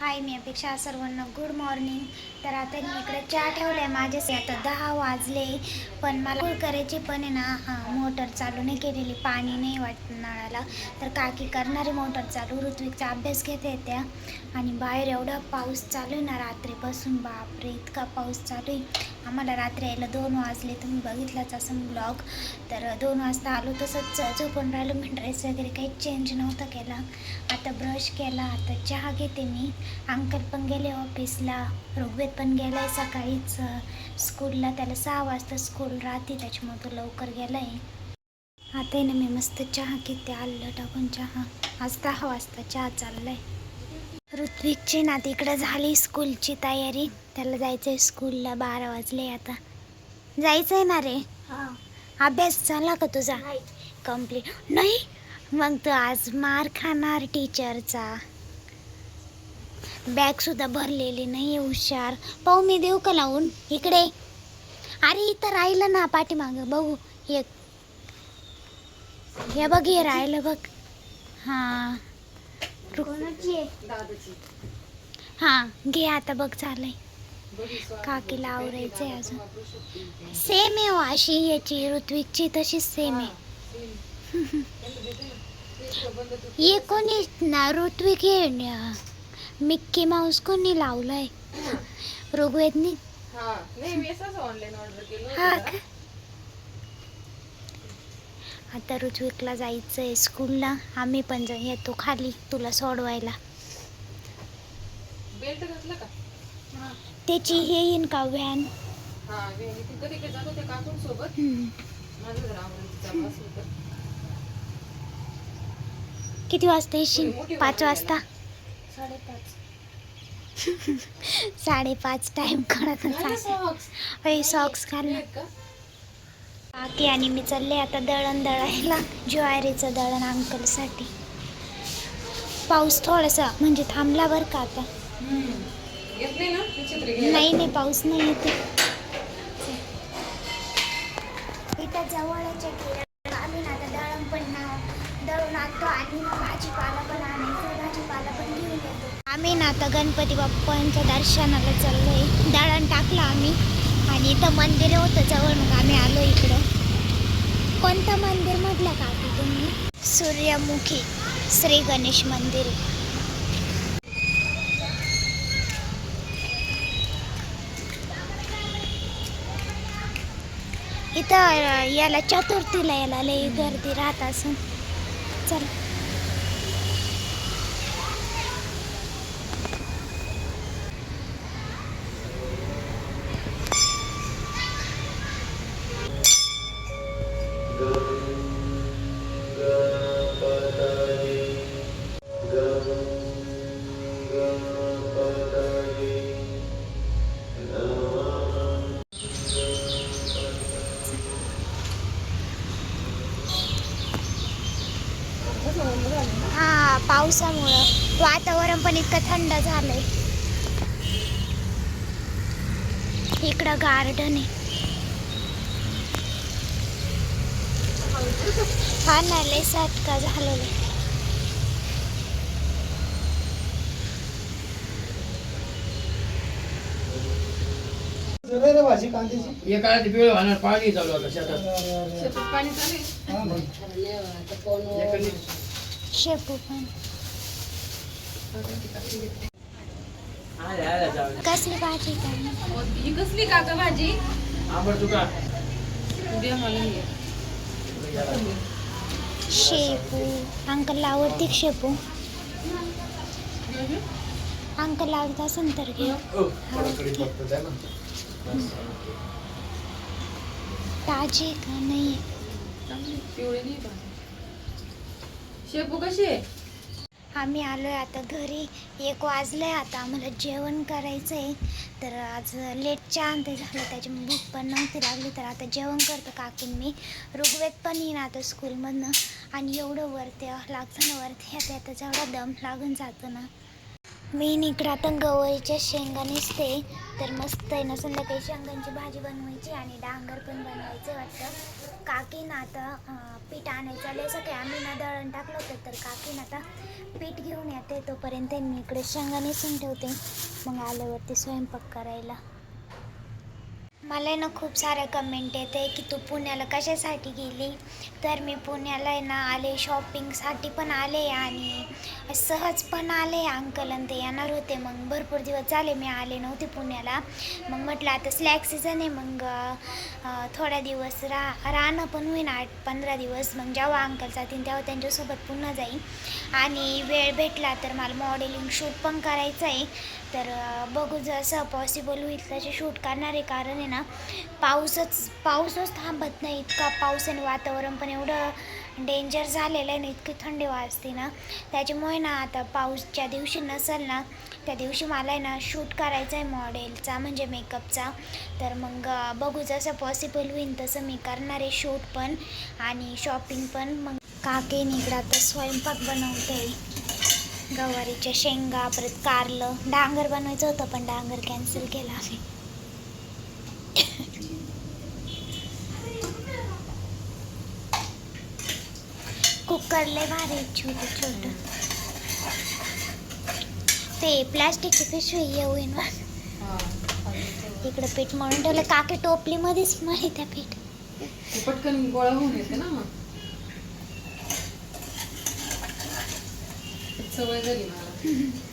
हाय मी अपेक्षा सर्वांना good morning तर आता मी इकडे चहा ठेवला आहे माझ्यासाठी आता दहा वाजले पण मला फुल करायची पण आहे ना. हां मोटर चालू नाही केलेली. पाणी नाही वाटत नळाला. तर काकी करणारी मोटर चालू. ऋत्विकचा अभ्यास घेते त्या. आणि बाहेर एवढा पाऊस चालू आहे ना रात्रीपासून. बापरे इतका पाऊस चालू आहे. आम्हाला रात्री यायला दोन वाजले. तुम्ही बघितलाच असं ब्लॉग तर दोन वाजता आलो तसंच झोपून राहिलो. मी ड्रेस वगैरे काही चेंज नव्हता केला. आता ब्रश केला. आता चहा घेते मी. अंकल पण गेले ऑफिसला ऋग्वेद पण गेला आहे सकाळीच. स्कूलला त्याला सहा वाजता स्कूल राहते त्याच्यामुळे तो लवकर गेला आहे आता आहे ना मी मस्त चहा घेते आलं टाकून चहा. आज दहा वाजता चहा चाललाय. ऋत्विकची ना तिकडं झाली स्कूलची तयारी. त्याला जायचं आहे स्कूलला बारा वाजले आता. जायचं आहे ना रे. अभ्यास झाला का तुझा? कंप्लीट नाही? मग तू आज मार खाणार टीचरचा. बॅग सुद्धा भरलेली नाही हुशार. पाहू मी देऊ का लावून? इकडे. अरे इथं राहिलं ना पाठीमागं. बघू एक. हे बघ हे राहिलं बघ. हां. हां घे आता बघ चालय काकीला आवरायचंय अजून. सेम आहे हो अशी याची ऋत्विकची तशीच सेम आहे. ये कोणी ना ऋत्विक हे मिक्की माऊस कोणी लावलाय? ऋग्वेदनी. हा नाही मी असंच ऑनलाईन ऑर्डर केलं हा होतं. का? आता ऋत्विकला जायचंय स्कूलला आम्ही पण जाऊ येतो खाली तुला सोडवायला. बेल्ट घातला का? त्याची हे येईन का व्हॅन हा मी तिथं तिकडे जात होते काकून सोबत. हम्म. माझं जरा आवरायचं चालू असं होतं. किती वाजता येशील? पाच वाजता? साडेपाच. साडेपाच टाइम कळत सॉक्स सॉक्स घाल ना का? काकी आणि मी चालले आता दळण दळायला ज्वारीचं दळण अंकलसाठी पाऊस थोडासा म्हणजे थांबला बरं का आता? नाही नाही पाऊस नाही येते इथं जवळच किराणा. आम्ही ना आता दळण पण ना दळून आणतो आणि भाजीपाला पण आणायचं भाजीपाला पण घेऊन आम्ही ना आता गणपती बाप्पांच्या दर्शनाला चाललो आहे दळण टाकलं आम्ही. आणि इथं मंदिर होतं जवळ मग आम्ही आलो इकडं. कोणतं मंदिर म्हटलं का तुम्ही? सूर्यमुखी श्री गणेश मंदिर. इथं याला चतुर्थीला याला लई गर्दी राहत असून चल. हा पावसामुळं वातावरण पण इतकं थंड झालंय. इकडं गार्डन आहे. हा ना लय साटका झालेला आहे. भाजी कांद्याची एका वेळ होणार पाणी चालू आता शेतात शेतात पाणी चालू शेपू पण. कसली भाजी काय ही कसली काका भाजी आंबट तुका द्या मला ही. शेपू. अंकलला आवडते शेपू. अंकल आवडत असेल तर घे. ताजी का नाही शेपू कशी आहे? आम्ही आलो आहे आता घरी. एक वाजलं आहे आता. आम्हाला जेवण करायचं आहे तर आज लेट छान ते झालं. त्याची भूक पण नव्हती लागली. तर आता जेवण करतो काकून मी. ऋग्वेद पण येईन आता स्कूलमधनं. आणि एवढं वरती लागतं ना वरती. आता आता जेवढा दम लागून जातो ना. मी इकडं आता गवळीच्या शेंगा नेसते. तर मस्त आहे ना संध्याकाळी शेंगांची भाजी बनवायची आणि डांगर पण बनवायचं वाटतं. काकीनं आता पीठ आणायचं आले सगळे आम्ही ना दळण टाकलं होतं तर काकीनं आता पीठ घेऊन येते. तोपर्यंत मी इकडे शेंगा नेसून ठेवते. मग आल्यावरती स्वयंपाक करायला. मला आहे ना खूप साऱ्या कमेंट येते की तू पुण्याला कशासाठी गेली? तर मी पुण्याला आहे ना आले शॉपिंगसाठी पण आले आणि सहज पण आले. अंकल आणि ते येणार होते. मग भरपूर दिवस झाले मी आले नव्हते पुण्याला. मग म्हटलं आता स्लॅक सीझन आहे. मग थोड्या थोडा दिवस रा राहणं पण होईन. आठ पंधरा दिवस. मग जेव्हा अंकल जातील तेव्हा त्यांच्यासोबत पुन्हा जाईन. आणि वेळ भेटला तर मला मॉडेलिंग शूट पण करायचं आहे तर बघू जसं पॉसिबल होईल तसे शूट करणार आहे. कारण आहे ना पाऊसच पाऊसच थांबत नाही. इतका पाऊस आणि वातावरण पण एवढं डेंजर झालेलं आहे ना इतकी थंडी वाजते ना. त्याच्यामुळे ना आता पाऊसच्या दिवशी नसेल ना त्या दिवशी मला आहे ना शूट करायचं आहे मॉडेलचा म्हणजे मेकअपचा तर मग बघू जसं पॉसिबल होईल तसं मी करणार आहे शूट पण आणि शॉपिंग पण. मग काके निगडा तर स्वयंपाक बनवते गवारीच्या शेंगा परत कारलं. डांगर बनवायचं होतं पण डांगर कॅन्सल केला आम्ही. कुकर लय भारी छोटं. छोटं ते प्लॅस्टिकची पिशवी बा. इकडं पीठ मळून ठेवलं. काकी टोपलीमध्येच मळी त्या पीठ. पटकन गोळा होऊन येते ना मग. सवय झाली मला.